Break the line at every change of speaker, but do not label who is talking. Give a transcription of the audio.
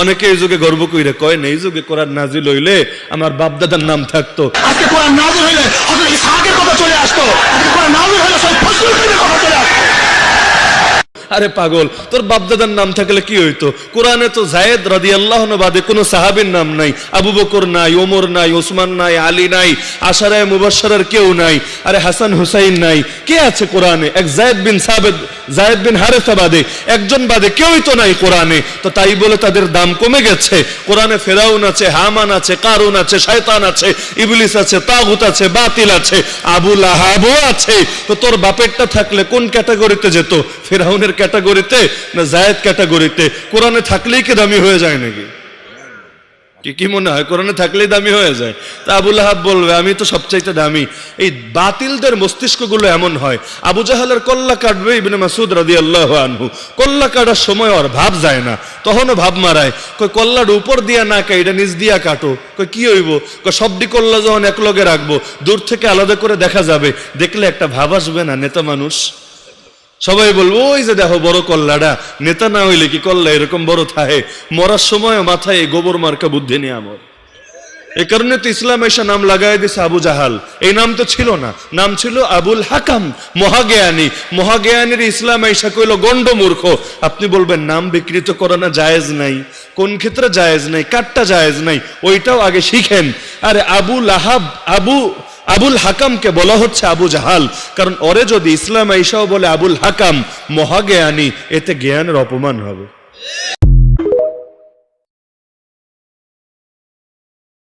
অনেকে এই যুগে গর্ব কইরে কয়, না, এই যুগে কোরআন নাজিল হইলে আমার বাপদাদার নাম থাকতো।
আজকে কোরআন নাজিল হইলে
আরে পাগল, তোর বাপদাদার নাম থাকলে কি হইতো? কোরআনে তো জায়েদ রাদি আল্লাহ বাদে কোনো সাহাবীর নাম নাই। আবু বকর নাই, ওমর নাই, ওসমান নাই, আলী নাই, আশারায় মুবাশশারের কেউ নাই, আরে হাসান হুসাইন নাই। কে আছে কোরআনে? এক জায়েদ বিন সাবেদ, জায়েদ বিন হারেসা বাদে, একজন বাদে কেউই তো নাই কোরআনে। তো তাই বলে তাদের দাম কমে গেছে। কোরআনে ফেরাউন আছে, হামান আছে, কারুন আছে, শয়তান আছে, ইবলিস আছে, তাগুত আছে, বাতিল আছে আবুল আহাবও আছে। তো তোর বাপেরটা থাকলে কোন ক্যাটাগরিতে যেত? ফেরাউনের ক্যাটাগরিতে না জায়েদ ক্যাটাগরিতে? কোরআনে থাকলেই কি দামি হয়ে যায় নাকি? কি কি মনে হয়? কোরআনে থাকলেই দামি হয়ে যায়? তা আবুল আহাব বলবে, আমি তো সবচাইতে দামি। এই বাতিলদের মস্তিষ্কগুলো এমন হয়, আবু জাহালের কল্লা কাটবে মাসুদ রাদি আল্লাহ আনহু। কল্লা কাটার সময় আর ভাব যায় না, তখনও ভাব মারায়। কই কল্লার উপর দিয়া না কে এটা নিচ দিয়া কাটো। কই কি হইব? কই সবডি কল্লা যখন একলগে রাখব, দূর থেকে আলাদা করে দেখা যাবে, দেখলে একটা ভাব আসবে না, নেতা মানুষ। সবাই বলব, ওই যে দেখো বড় কল্লাটা নেতা না হইলে কি কল্লা এরকম বড় থাহে? মরার সময় মাথায় গোবর মার্কা বুদ্ধি নিয়ে আমার এই কারণে তো ইসলাম এসে নাম লাগাই দিছে আবু জাহাল। এই নাম তো ছিল না, নাম ছিল আবুল হাকাম, মহাজ্ঞানী। মহাজ্ঞানীর ইসলাম এসা কইল গন্ড মূর্খ, আপনি বলবেন নাম বিকৃত করা না জায়েজ নাই, কোন ক্ষেত্রে জায়েজ নাই কাটটা জায়েজ নাই, ওইটাও আগে শিখেন। আরে আবু লাহাব, আবু আবুল হাকামকে বলা হচ্ছে আবু জাহাল। কারণ ওরে যদি ইসলাম আইসাও বলে আবুল হাকাম, মহাজ্ঞানী, এতে জ্ঞানের অপমান হবে।